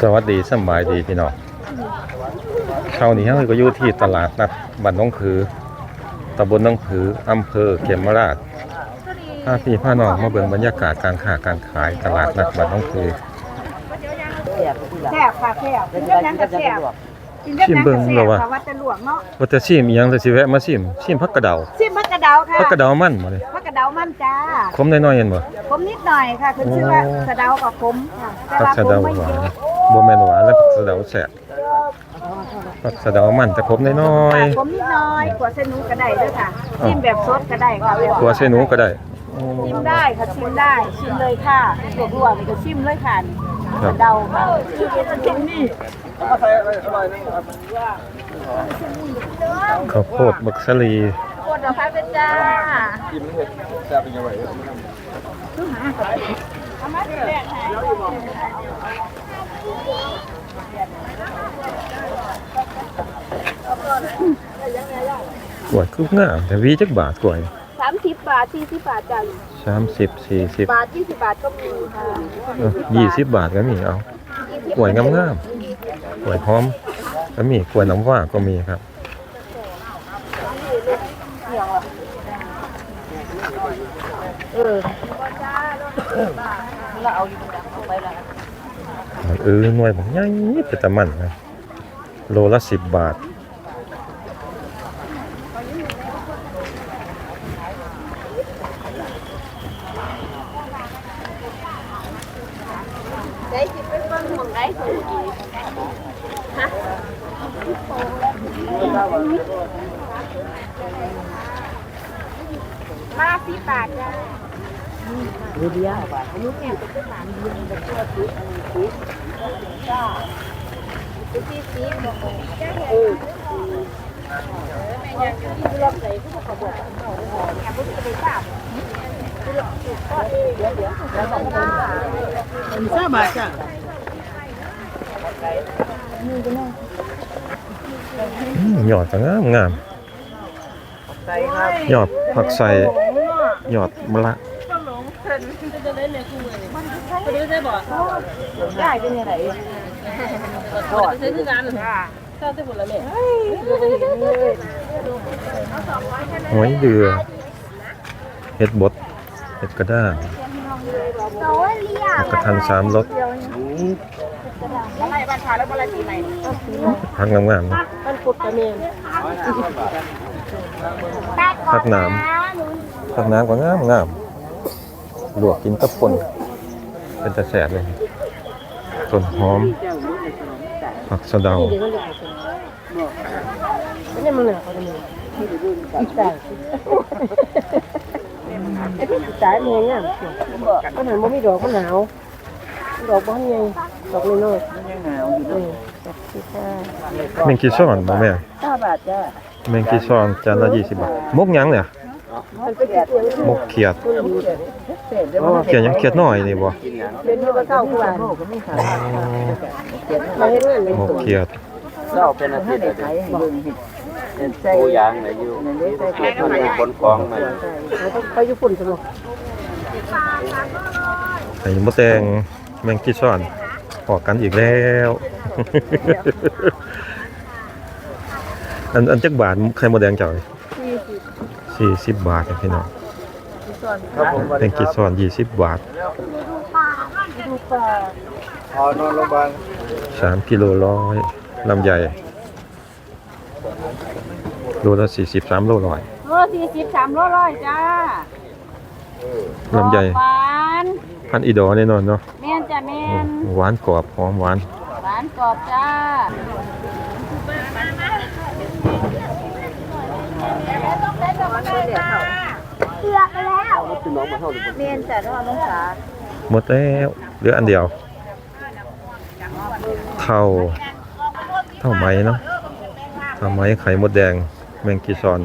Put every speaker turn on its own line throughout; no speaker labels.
สวัสดีสบายดีพี่น้องเช้านี้เราก็อยู่ที่ตลาดนัดบ้านน้องผือตำบลน้องผืออำเภอเขมราชพาพี่พาน้องมาเบิ่งบรรยากาศการค้าการขายตลาดนัดบ้านน้องผือ
แซ่บค่ะแซ่บกินแบบนั้นก็แซ่บ
ชิม
นั้น
เบิ่
ก็
ง
แซ่
แล้ว
บ
ว่า
ค่ะวัดตะหลวงเนาะ
ว่าจะชิมอีหยังเลยสิแวะมาชิมชิมผักกระเดา
ชิมผักกระเดาค่ะ
ผักกระเดามันบ่เลย
ผักกระเดามันจ้า
คมน้อยๆเห็นบ่
ขมนิดหน่อยค่ะคือชื่อว่า
โอ้
กระเดากับขมค่ะแต่
ผัก
ว่า
สะ
ขม
เดา
ไม่
หวา
เย
น
อะ
บ่แม่นหวานแล้วผักสะเดาแซ่บผักสะเดามันแต่คมน้อย
ค่ะขมนิดหน่อยขวดเส้นหนูก็ได้ด้วยค่ะ
อ้าว
ชิมแบบสดก็ได้ค่ะแบบ
ๆตัวใส่หนูก็ได้
ชิมได้ค่ะชิมได้ชิมเลยค่ะตัวรวมก็ชิมเลยค่ะ
ครั
ก
บ
ระเดาค่ะชิมนี่
ข้าวโพดบักสลี
ขวดดอกไม้เป็นจ้าเอามาสิแรกให้
กล้วยคืองามแต่วีจักบาทกล้วย
สามสิบบาทสี่สิบบาทจ้ะ
30 40
บาทยี่สิบบาทก็มีค่ะ
เออ20บาทก็มีเอากล้วยงามๆกล้วยหอมก็มีกล้วยน้ำว้าก็มีครับ
เออเราเอาอยู่ไปละ
เออหน่วยบักใหญ่เป็นตะมันนะโลละ10บาท
ได้จิบเป็นเบิ้งห่วงได้สูงอีกฮะมาสิบบาทจ้ะ ดูดีอะบาทลูกเนี่ยจะเป็นหลานยืนแบบตัวสีอันนี้สีจ้าสีสีสีบอกเออแม่ยังจะที่รับใส่ผู้ประกอบการแอบผู้จะไปทราบเดี๋ยวเดี๋ยวแล้วต้องมา
ทราบาจ้ะ
อืมยอดงามงาม
ใส่ครับ
ยอดผักใส่ยอดมะละ
ได้เป็นยังไง
ทอด
ซื้อคือกันค่ะ
หอยเดือเห็ดบดเห็ดกระด้าง
โซเลีย
แล้วก็ทันสามรส
อะไรบ้านชาแล้วบ้านอะไรปีใหม่
ผักงามๆนะ
มันปุดกระเนียน
ผักนามผักน้ำก็งามงาม ลวกกินกับป่นเป็นตะแสบเลยต้นหอมผักสะเดา
ไม่ใช่มึงเหรอเขาจะมีอีกแต่ไอ้ที่สายมันยังไงมันหันมันมีดอกมันหนาวดอกบ้านไงดอกน้อย
ยังหนาวอยู่
ๆ
ด้
อื
วย
มแบบที่ค่ะ
แมงกีซ่อนบ่แม่
ทราบาทจ้ะ
แมงกี่ซ่อนจานละ20บบาทมุกยังเนี่ย
มันเป็นเสียง
มกเขียด
เสร็จแล้ว
เขียดหยังเขียดน้อยนี่บ่
เป็นเรื่องเศร้าผู้อ่าน
ก็ไม่ขาย
มาเห็นเงินเลย
มกเขียด
เศร้าเป็นอาทิตย์
ได้
เลย
ขายให้เบิ่งเห็ดเป็นใส่
ผู้ยางไหนอยู่
นั่นได้ใส่
เฮ็ดมันมีคนของมัน
เขาอยู่ปุ่นสนุก
ไข่มดแดงแมงกีซ่อนพอกันอีกแล้วอันอันจักบาทไข่มดแดงเจ้า สี่สิบบาทนะพี่น้อง
ครับผม
แมงกีซ่อนยี่สิบบาท
ดูปลา
พอนอนโรงพยาบาล
สามกิโลร้อยลำใหญ่โลละสี่สิบสามโลร้อย
โลสี่สิบสามโลร้อยจ้า
ลำใหญ่
หวาน
พันอีดอแน่นอนเนาะ
แม่นจ้ะแม่น
หวานกรอบหอมหวาน
หวานกรอบจ้า เลือกไปแล้วเมียนจ้ะน้องน้องสา
หมดแล้วเหลืออันเดียว เท่า เท่าไหมเนาะเท่าไหมไข่มดแดงแมงกีซอน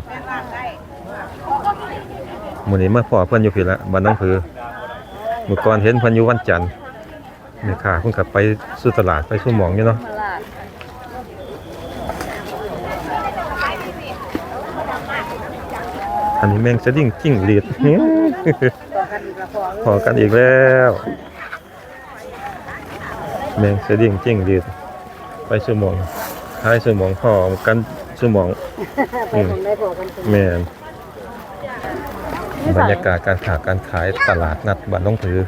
มือนี้มาพอเพิ่นอยู่พี่ละบ้านน้องผือเมื่อก่อนเห็นเพิ่นอยู่วันจันทร์แม่ค้าเพิ่นก็ไปสู่ตลาดไปสู่หมองอยู่เนาะ
มาลาด
อันนี้แมงสดิ้งจิ้งหรีดพอกันอีกแล้ว แมงสดิ้งจิ้งดีดไปสมองท้ายสมองพอกันสมอง
ไปของได้พอกัน
แม่นบรรยากาศการขาการขายตลาดนัดบ้านน้องถือ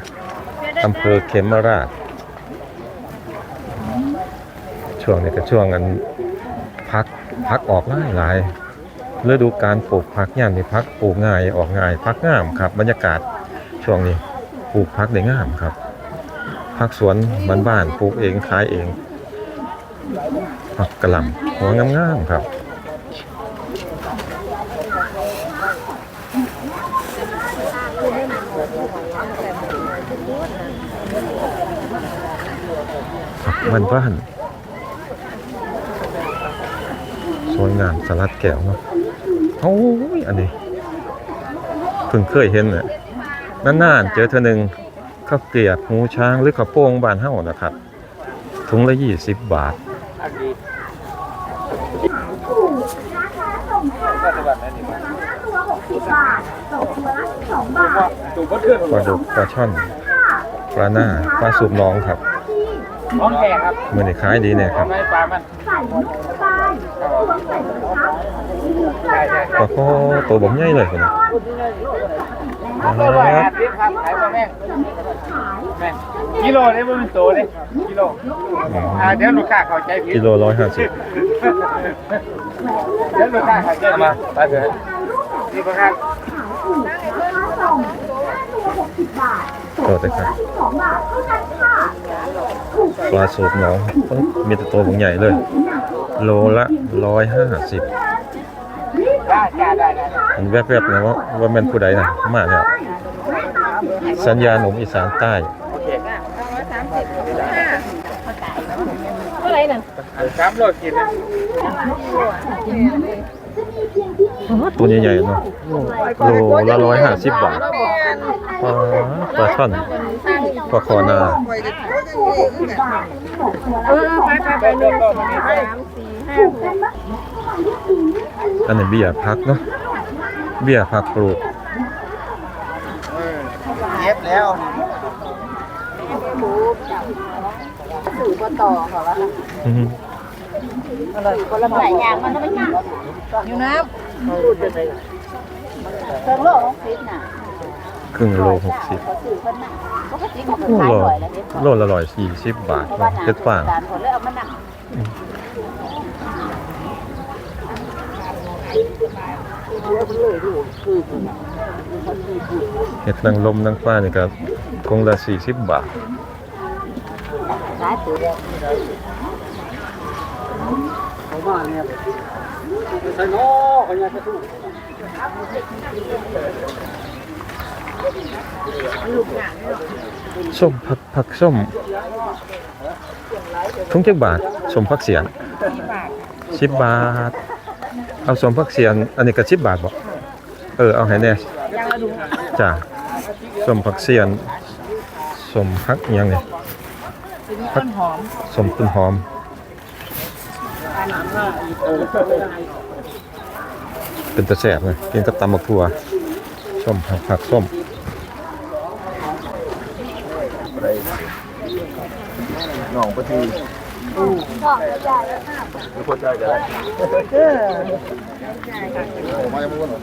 อำเภอเขมราช ช่วงนี้ก็ช่วงกันพักพักออกหลายหลาย ฤดูการปลูกพักย่านี่พักปลูกง่ายออกง่ายพักงามครับ บรรยากาศช่วงนี้ปลูกพักได้งามครับพักสวนบ้านๆปลูกเองขายเองผักกระหล่ำหัวงามๆครับมันบ้านสวยงามสลัดแก้วเนาะ โอ้ยอันนี้เพิ่งเคยเห็นเนี่ยนานๆเจอเธอหนึ่งข้าวเกลียบหูช้างหรือข้าวโป่งบ้านเฮานะครับถุงละยี่สิบบาทปลาดุกปลาช่อนปลาหน้าปลาสูบน้องครับ
น้องแขกครับ
มือนี่ขายดีเนี่ยครับ
ไม่ปลามันใช่ใช่
ปลาโคตัวผมใหญ่เลยคนนี้
ตัวละห้าสิบครับขายมาแม่งแม่งกิโลได้บ่เป็นโตเลยกิโลอ่าเดี๋ยวลูกค้าเข้าใจผิด
กิโลร้อยห้าสิบ
เดี๋ยวลูกค้าเข้าใจมาไปเถอะนี่ก็ครับ
ตัวแต่ครับ ปลาสูบน้องโอ้ยมีแต่ตัวผมใหญ่เลย โลละร้อยห้าสิบ
ได้ได้ได้ได้
มันแวบๆนะว่าว่าแมันผู้ใดนะมาแล้วสัญญาหนุ่มอีสานใต้
โอเค
เท่าไหร่นั่น
สามโลกินนะ
ตัวใหญ่ๆเนาะโลละร้อยห้าสิบบาทปลาปลาช่อน ปลาคอนา
เออไปไปไปหนึ่งสองสามสี่ห้าหก
อันนี้เบี้ยพักเนาะเบี้ยพักปลูก
เย็บแล้ว
สื่อบ่ต่อเขาละ
อือฮึ
คนละหลายอย่างมันต้องไปกิน
อยู่น้
พูดจะไปเครื่องโลกของฟิตน่ะ
ครึ่งโลหกสิบ
เขาสื่อเพิ่นน่ะปกติมัน
โล
ขาย
ละ
บ่อยแล้วเด็ด
โลละร้อยสี่สิบบาท
เพราะว่า
เนาะ
น้ำ
เฮ็ดฟาง
การคนเลยเอามานั่ง
เฮ็ดนางลมนางฟ้านี่ก็คงละสี่สิบบาท
ขายตัวเดียว
เขามาเนี่ยใส่โน่เขาอยากจะสู้
ส้มผักผักส้มทุ่งจักบาทส้มผักเสียนสิบบาท เอาส้มผักเสียนอันนี้ก็สิบบาทบ่เออเอาให้แน่จ้ะส้มผักเสียนส้มผักอิหยังนี่ผักส้มต้นหอมเป็นตะแสบเลยกินกับตำบักถั่วส้มผักผักส้ม
น้องปฏิไม่ควรใจจะได้มาจะพูดหรอ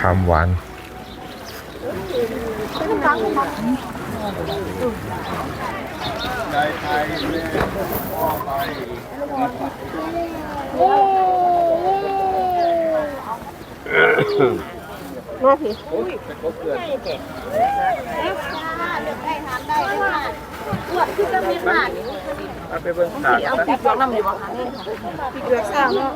คำหวาน
ได้ไทยเลย
มาสิ
ไปเบิ่งขาด
เอาพริกลวกน้ำอยู่บ่คะพริกลวกซ่าเนาะ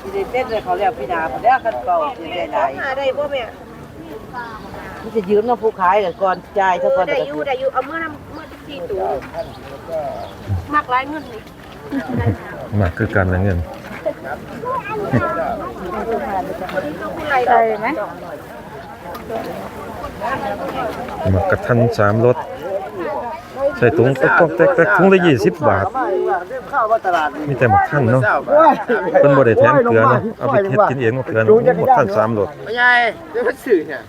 ที่ได้เต้นเลยเขาเรียกพี่ดาเขาเรียกกันเก่าที่ได้หลาย
หาได้บ่แม่
ที่จะยืมน้ำผู้ขายกันก่อนจ่ายเท่าก่อน
ได้อยู่ได้อยู่เอาเมื่อน้ำ เมื่อสี่ตัวมากหลายเงินนี่
มากคือการละเงิน
ใส่ไหม
มากระทันสามรส
ใส่
ใส่ถุงก็ต้องแตกๆถุงละ20บาท
ข้าวว่าตลาด
มีแต่หมักขั้นเนาะเพิ่นบ่ได้แถมเกลือเนาะเอาไปเฮ็ดกินเองเนาะเกลือเนาะหมดขั้น3โล
ไม่ใช่เดี๋ยวมันสื่อเนี่ย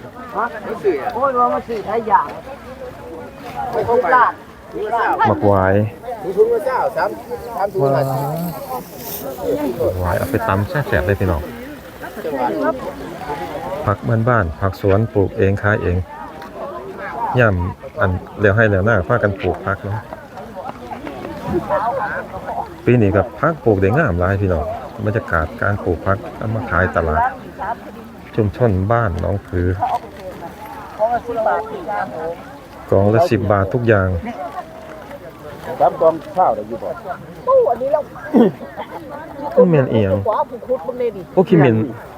มันสื่ออะ
โอ้ยว่ามันสี่ไทยอย่าง ม่ต้องลาด
หมักวาย
ถุงละเจ้าสามสามถุงละ
หวายเอาไปตำแซ่บๆเลยพี่น้องผักบ้านๆผักสวนปลูกเองขายเองย่ำอันแล้วให้แล้วหน้าพากันปลูกผักเนาะปีนี้กับผักปลูกได้งามหลายพี่น้องบรรยากาศการปลูกผักเอามาขายตลาด ชุมชนบ้านน้องผือ กล่องละสิบบาททุกอย่าง
สามกองข้าวได้อยู่บ่
ตู้อันนี้เรา
ก็เมียนเอียง
ขวาผูกคุดบนเลยดิ
โอ้ขี้เมียน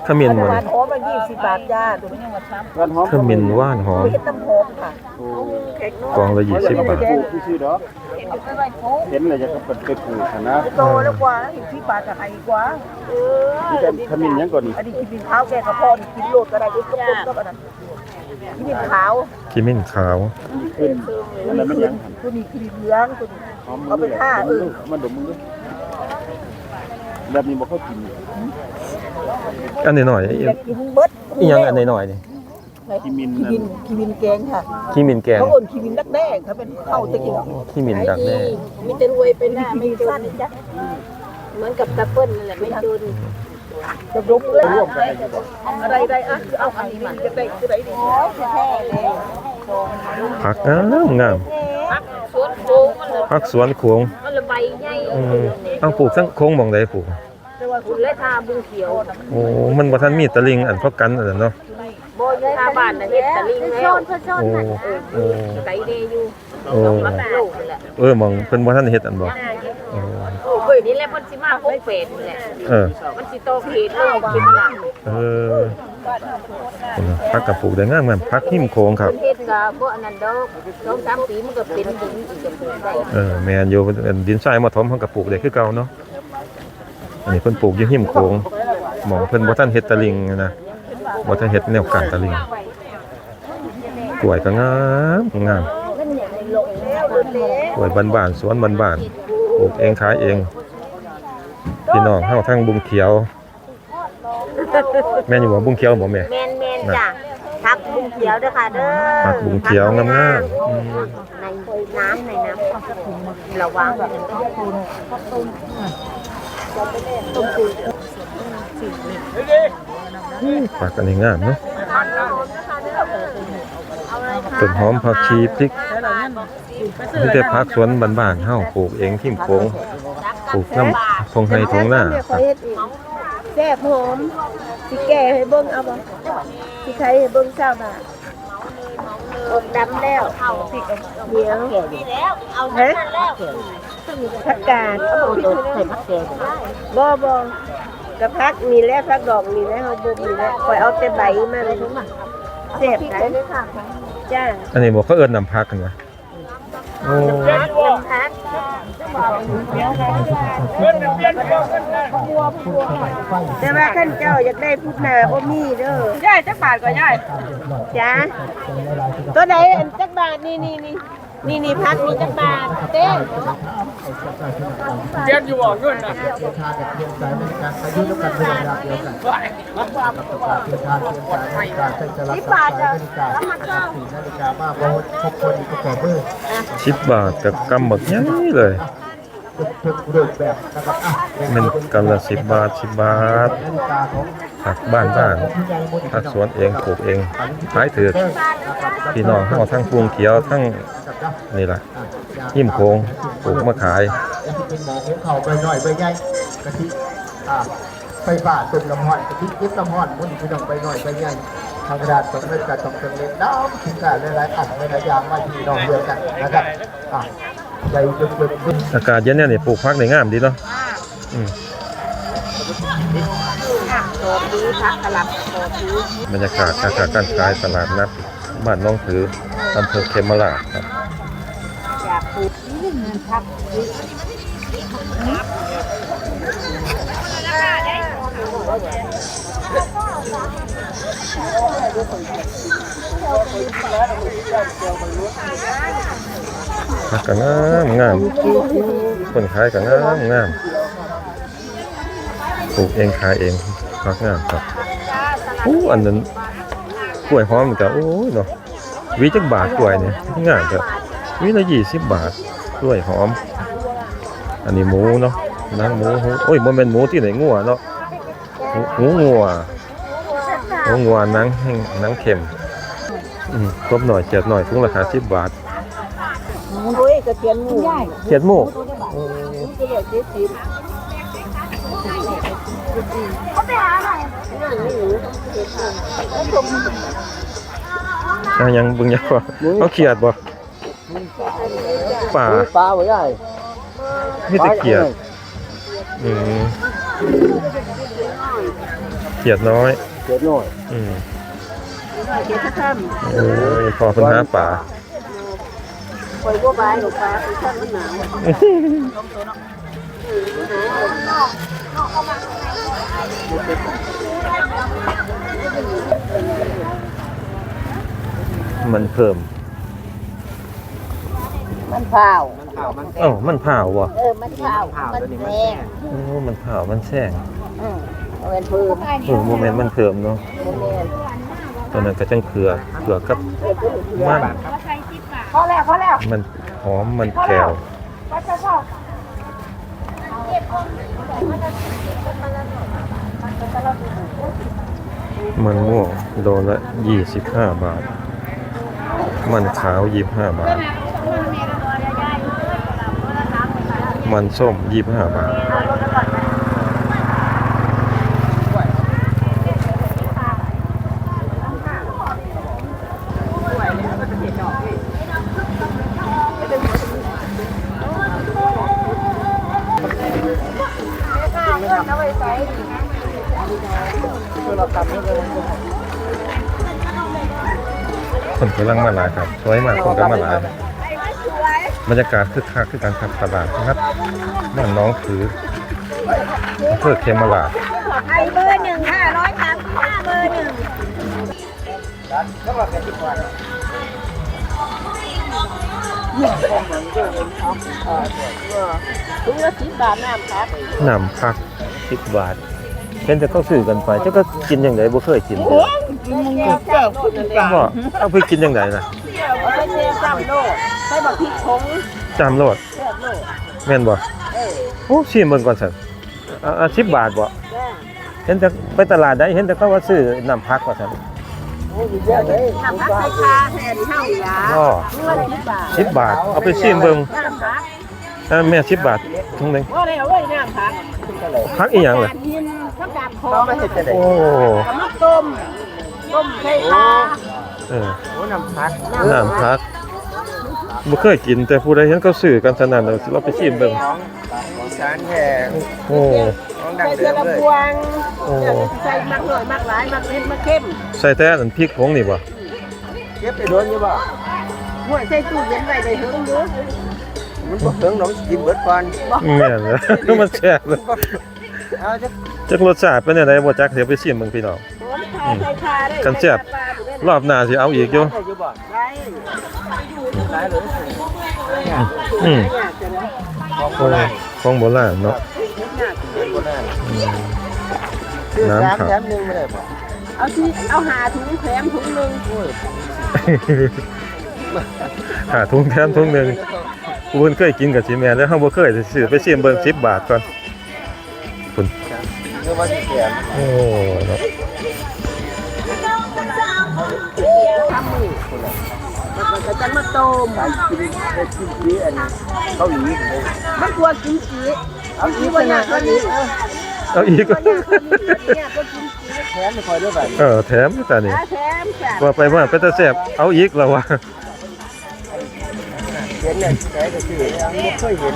ขมิ้น
ป
มั
ระ
น
มาณหอมละยี่สิบบาทจ้าตัวนี้มาช้
กันหอม
ขมิ้นว่านหอมำ
เห็ดน้ำหอมค่ะ
กล่องละยี่สิบบาท
ชื่อๆดอกเห็นเลยจะก็เป็นไปปลูกนะ
โตแล้วกว่าอีกที่บาทจะให้กว่าเออ
นี่เป็นขมิ้นยังก่อนนี่
อันนี้กินข้าวแกงกระเพาะนี่กินโลดก็ได้กินกระปุก ก็ได้กินขาว
ขี้มิ้นขาว
ขึ้นอันนั้นมันยัง
ตัวนี้กินเหลืองตัวนี้
หอม
เอาไปท่าเออ
มันดมมึงดิแบบนี้บ่ค่อยกิน
อันนี้หน่อย
อยากกินเบิด
อีหยังอันนี้หน่อยนี่
กิมิน
ขี้
นั่น
บินขี้บินแกงค่ะ
ขี้มิ้นแกง
เขาเอ่นขี้บินดักแด้เขาเป็นข้าวตะกี้
ขี้มิ้นดักแด้
มีแต่รวยเป็นหน้าไม่จนจ้ะเหมือนกับตะเปิ้ลนั่นแหละไม่จน
จะรุกเลย
ร่วมกันได้อยู่บ่
อะไรได้อะเอาอันนี้มันจะได้คือไหนดี
แท้เลย
ผักงามงาม
สวนโค้งมันเลย
ผักสวนโขง
มันเลยใบใหญ่
อืมเอาปลูกทั้งโค้งหมองใดปลูก
คุณและทาบุงเขียว
โอ้มันบ่ทันมีตะลิงอันพอกันอันนั้นเนาะ
บ่ยทาบ้านน่ะเฮ็ดตะลิงแล้ว
โอ้โอ้
ไก่เดอยู่
โอ้
รับโลกนั่นแหละ
เออหมองเพิ่นบ่ทันเฮ็ดอันบ่โอ้
โอ้ย นี่แหละมันสิมาพกเป็ดนี่แหละ
เออ
มันสิโตเขตเลยคิดว่า
เออคนน่ะผักกระปลูกได้งามงามผักหิมโขงครับ
เฮ็ดก็บ่อันนั้นดอกสองสามปีมันก็เป็นดินอีกก็เป็นได้
เออแม่นอยู่อันดินทรายมาถมเพิ่นก็ปลูกได้คือเก่าเนาะอันนี้เพิ่นปลูกอยู่หิมโขงหมองเพิ่นบ่ทันเฮ็ดตะลิงนะบ่ทันเฮ็ดแนวกั้นตะลิงกล้วยก็งามงามกล้วยบ้านๆสวนบ้านๆปลูกเองขายเอง พี่น้องเฮาทั้งบุงเขียว แม่นอยู่บ่บุงเขียวบ่แม่
แม่นแม่นจ้ะทักบุงเขียวเด้อค่ะเด้อ
ผักบุงเขียวงามๆอืม
ในน้ำในน้ำระวังต้องคุณ
ผักอันนี้งามเนาะต้นหอมผักชีพริกนี่แต่ผักสวนบ้านๆเฮาปลูกเองทิ่มโค้ง ปลูกน้ำทงไห้ทงหน้าครับ
แซ่บหอมสิแก่ให้เบิ่งเอาบ่สิใครให้เบิ่งเช้าน่ะอบดำแล้วเอาสิเดี๋ยวแล้วเอาฮะผักกาดเอาบ่ใส่ผักแกงบ่บ่กระพักมีแล้วพักดอกมีแล้วเฮาบ่มีแล้วข่อยเอาแต่ใบมันแซ่บไหนจ้า
อันนี้บอกเขาเอิ้นน้ำผักกันวะโอ้
น้ำพัก แต่ว่าขั้นเจ้าอยากได้พุทนาโอมีเด้อย่า
ยจักบาทก็ย่าย
จ้าตัวไหนอันจักบาทนี่นี่นี่นี่นี่พักนี่จักบาทเต้
เจ็ดอยู่บ่เงินน่ะ
สิบบาทจ้ะแล้วมันก็
สิบบาทกับกำหมึกใหญ่เลย มันกันละสิบบาทสิบบาทผักบ้านบ้านผักสวนเองปลูกเองขายถือพี่น้องเฮาทั้งพวงเขียวทั้งนี่ล่ะหิมโคงปลูกมาขาย
เป็นหมอของเขาไปหน่อยไปไงกะทิอ่าไฟฟ้าตุ่มน้ำห้อนกะทิยิบน้ำห้อนมุ่นพี่น้องไปหน่อยไปไงทางกระดาษตรงเล็กกับตรงเล็กน้ำถึงกันหลายๆอันหลายๆอย่างมาที่น้องเดียวกันนะครับอ่าใจจุดจุดจุด
อากาศเย็นเนี่ยนี่ปลูกผักได้งามดีเนาะอืม
โตดีพักกะหล่ำโตดี
บรรยากาศการค้าการขายตลาดนัดบ้านน้องถืออำเภอเขมราชครับ
อยากปลูกนี่มันพัก
บผั กก็งามงามคนขายก็งามงามปลูกเองขายเองผักงามครับอู้อันนั้นกล้วยหอมก็โอ้ยเนาะวีจักบาทกล้วยเนี่ยงามครับวีละ20บบาทกล้วยหอม อันนี้หมูเนาะนางหมูโอ้ยบ่แม่นหมูที่ไหนงัวเนาะหมูงัวหมูงัวนังแห้งนังเค็มอืมครบหน่อยเจ็ดหน่อยถุงราคา10บาท
โอ้ยกระเทียมหมู
เจ็ดหมู
ก็เลยเจ็ดสิบ
เขาไปหาหน่อย
อะยังเบึงยังบ่เอาเขียดบ่ป่า
ปลาไว้ได้
มีแต่เขียดอืมเขียดน้อย
เจ็ดหน่อย
อืม
เจ็ดข้าม
โอ้ยพอเพิ่นหาป่า
คอยก็บายหรอกปลาคือข้ามมันหนาว
มันเพิ่ม
มันเผา
เอ้ามันเผาบ่
เออ มันเผามันแดง
โอ้มันเผามันแซง
อืมเอาเป็นเพิ่ม
เออโมเมนต์มันเพิ่มเนาะ
โมเมนต์
ตอนนั้นก็จังเขือเขือกับมัน
พอแล้วพอแล้ว
มันหอมมันแกว
พอจะพอ
มันม่วงโลละ25บาท มันขาว25บาท มันส้ม25บาท คนกำลังมาหลายครับ สวยมากคนกำลังมาหลายบรรยากาศคึกคักคือการทำตลาดนะครับบ้านน้องถืออำเพื่อเคมราช
ไอเบอร์หนึ่งห้าร้อยสามสิบห้าเบอร์หนึ่ง
ถุงละสิบบาทน้ำครับ
น้ำพักสิบบาทเป็นแต่เขาซื้อกันไปเจ้าก็กินอย่างไรบ่เคยกินเลย
กิน มึงเจ้าคุณนั่นแหละ
บ่เอาไปกินย่างไรนะ
เอาไปเชฟจ้ำโลดใส่บักพริกผง
จำโลด
แซ่บโลด
แม่นบ่โอ้ชิมเบิ่งก่อนสั่นอ่าอ่า10บาทบ่เห็นแต่ไปตลาดได้เห็นแต่เขาว่าซื้อน้ำพักว่าซั่น
โอ้ยเยอะเลยน้ำพักใส่ปลาแทนเท่าหยา
บ่
ถุงสิบบาท
เอาไปชิมเบิ่งอ่าแม่10บบาทถุงนึง
ว่าแล้วเว้น้ำพัก
พักอีหยังล่ะ
กาดหินผักกาดคองเห็นจะได้
โอ้
มะต้ม ต้มใส่ปลา
เออ
โอ้น้ำพัก
น้ำพักบ่เคยกินแต่ผู้ใดเห็นเขาซื้อกันสนั่นเราเราไปชิมเบิ่ง
ของสารแท้
โอ้
ของดัง
ใส่
เดิ
เสื้อ
ม
กระ
เลย
พวง
โอ้
ใส่มักหน่อยมักหลายมักเล็กมักเข้ม
ใส่แต่อันพริกผงนี่บ่
เก็บไปโดนอยู่บ่
หัวใส่ตู้เย็นไว้ได้เฮิงอยู่
มันบ่ถึงน้องกินเบิดก่อน
แม่นแล้วมันแซ่บเลย
เอาจัก
จักรสชาติเป็นจังไดบ่จักเดี๋ยวไปชิมเบิ่งพี่น้อง
ห อมขาใส่ขาได้
กันแซ่บรอบหน้าสิเอาอีกอยู่
ได้อยู่บ่
ได้
หลายเลย
อืม
อยากจะนะ
ของโบ
โอ้
ราณ
ของโบราณเนาะ
โบราณ
อืม
ซื้อ
น้ำ
สาม
ครับ
แถมหนึงไม่ได้บ่
เอาที่เอาหาถุงแถมถุงหนึง
หาถุงแถมถุงหนึงผู้เพิ่นเคยกินกับสิแม่นแล้วเฮาบ่เคยสิซื้อไปชิมเบิ่ง10บาทก่อนคุณ
เรียกว่าสิแถม
โอ้เนาะ
มือแล้วก็จะมาต้ม
ไปกินไปกินที่อันเกาหลีเลย
มันกลัวกินจีเอาจีวันนี้วันนี้เออ
เอาอีก
วันนี้วันนี้เนี่ยก็กินจี
แถมไม่ค่อยได้แบบ
เออแถมตานี่
แถมจ้ะ
ว่าไปว่าไปแตะแซ่บเอาอีกแล้วว่ะ
เห็นเนี่ยใช้ก็คือไม่เคยเห็น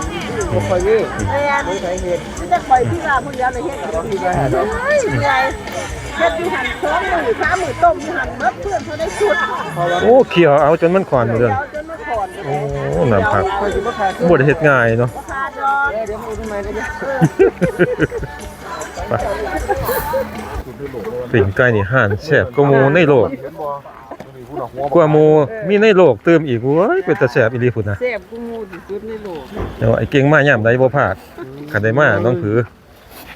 ไม่เค่อยมี
แม่
ไม่เคยเห็น
ที่จะปล่อยพี่ลาคนเดียวเลยเฮ็ด
เราคิดว่าหาได้
เฮ้ยใหญ่ เฮ็ดอยู่หันสองมือสามมือต้มอยู่หันเบิดเพื่อนเขาได้ชุด
เพราะว่า
โอ้เขียวเอาจนมันขวานหมดเลย
เดี๋ยวจนมาถอน
โอ้น้ำผัก
เคยกินมะขาม
บ่ได้เฮ็ดง่ายเนาะ
ราคาดอก
เดี๋ยวพูดทำไมก็จะ
ไปปิ่งไก่นี่ห่านแซ่บก็หมูในโลก
เห็นบ่
อ
พุ่นน่ะหัว
กว่าหมูมีในโลกเติมอีกโว้ยเป็นตาแสบอีหลีพุ่นนะ
แซ่บกูมูที่สุดในโลก
เดี๋ยวไอ้เก่งมายามใดบ่พลาดคันได้มาน้องผือ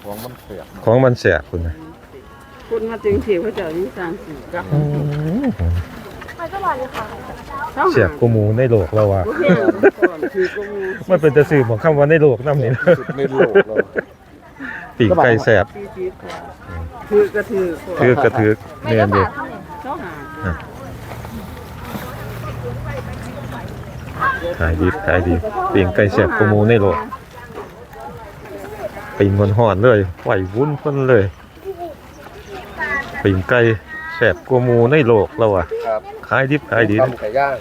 ของมันเสีย
ของมันแสบพุ่นนะ
คนมาถึงเถียวเขาเจ้านี่สร้างสิกับ
อืม
เท่า
แสบกว่าหมูในโลกเราอะ
บ่แพงก่อนคือกูมู
มันเป็นตาซื่อของคำว่าในโลกนำนี่นะ
สุดในโลกเลย
ปีกไก่แสบ
ปีปีถือกระถือ
ถือกระถือแม่นเด้
เท่าหา
ขายดีขายดีปีกไก่แสบกว่าหมูในโลกปีกมันห่อนเลยไหววุ้นพ้นเลย ปีกไก่แสบกว่าหมูในโลกเราอะ
ครับ
ขายดิบขายดี
ทำไก่ย่าง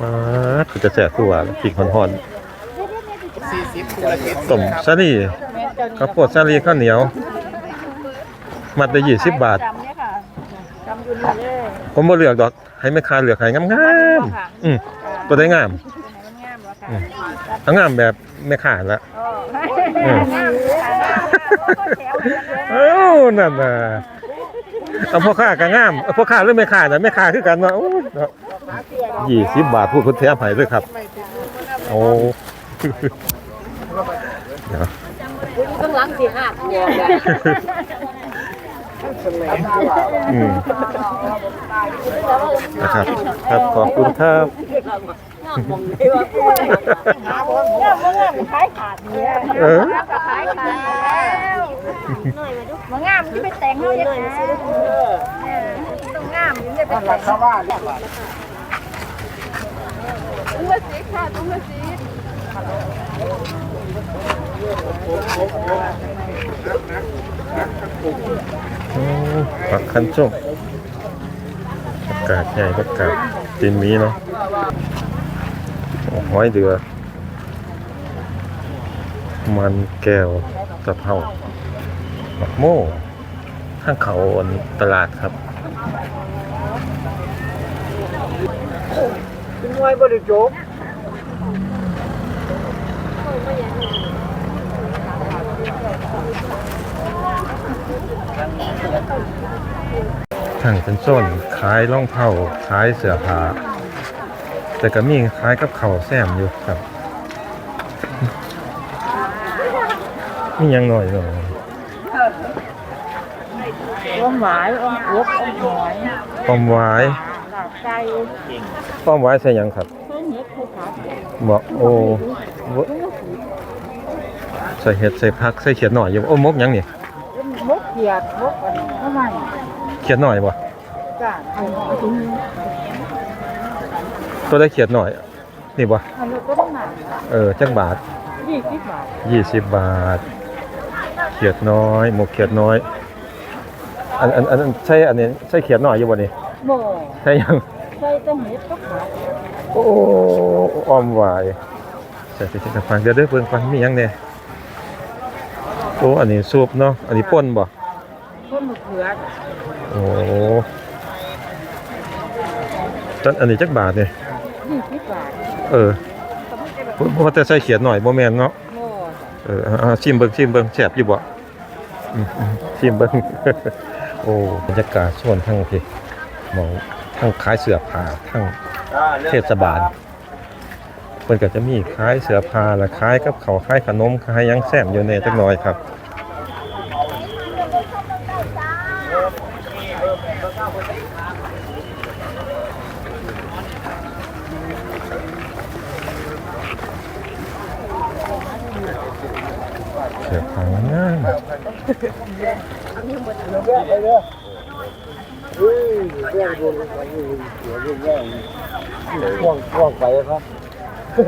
มาคือจะแสบตัวปีกห่อน
40ธุรกิจ
ๆต้มซาลีข้าวโพดซาลีข้าวเหนียว มัดได้ยี่สิบบาท
จำเนี่ยค่ะจำอยู่นี่เลย
ผมบ่เลือกดอก ให้แม่ค้าเลือกให้งามๆอืมตัวได้งาม
มันงามวะค่ะ
อืมเอางามแบบแม่ค้าละ
อ๋องามเลยค่ะแถวเดียวเลย
เอ้านั่นน่ะ เอาพ่อค้าก็งามเอาพ่อค้าหรือแม่ค้าน่ะแม่ค้าคือกันเนาะโอ้ยเนาะยี่สิบบาทพูดคนแถมให้เลยครับ โอ้ เดี๋ยว
ข้างหลังสี่ห้าตัว
อืมนะครับครับขอบคุณครับ
หาบ่งามบ่งามขายขาดเนี่ย
เออ
ขายขาด มาดูบ่งามที่ไปแต่งเฮาอย่างนี้ต้องงามถึงจะไปแต่ง
ชาวบ้าน
ตุ้งละสิค่ะตุ้งละสิ
โอ้ผักคันช่งผักกาดใหญ่ผักกาดตีนมีเนาะห้อยเดือ มันแก้วตะเภา หมักโม่ข้างเขาอันตลาดครับ
เป็นมวยบ่ได้จบ
ทั้งเป็นโซนขายรองเท้าขายเสื้อผ้าแต่ก็มีขายกับเขาวแซมอยู่ครับนี่ยังหน่อยหน่อย
อ้อ มหวายอ้อมกอ้อมหอย
ป้อมหวาย
ลาบไก่
ป้อมหวายใส่หยังครับ
เพิ่นเฮ็ดให้ผัก
บอกโอ้บ่ใส่เห็ดใส่ผักใส่เขียดหน่อยอยู่โอ้มกหยังนี่
มกเขียดมกอันเท่าไหร่
เขียดหน่อยบ่
จ้าเอาเอาถุงนึง
ตัวได้เขียดหน่อย นี่บ่
อันนี้ก็ต้องหนัก
เออจักบาท
20บาท
ยี่สิบบาท เขียดน้อย หมกเขียดน้อย อันอันอันอันใช่อันนี้ใช่เขียดน้อยอยู่บ่นี่
บ่
ใช่ยัง
ใส่แต่เห็ดกับผัก
โอ้ออมหวายใส่ไปที่ฟังเดี๋ยวเด้อเพิ่นฟังมีหยังแน่โอ้อันนี้ซุปเนาะอันนี้ป่นบ่
ต้นมะเขือ
โอ้จันอันนี้จักบาทนี่
20บาท
เออบ่ว่าแต่ใส่เขียดหน่อยบ่แม่นเนาะ
บ่
เออเอาเอาชิมเบิ่งชิมเบิ่งแซ่บอยู่บ่อืมอืมชิมเบิ่ง โอ้บรรยากาศส่วนทั้งพี่หมองทั้งขายเสื้อผ้าทั้งเทศบาลเพิ่นก็จะมีขายเสื้อผ้าและขายกับข้าวขายขนมขายยังแซมอยู่ในจักหน่อยครับเสื้อผ้างาม
ช่วงช่วงไปครับ
เ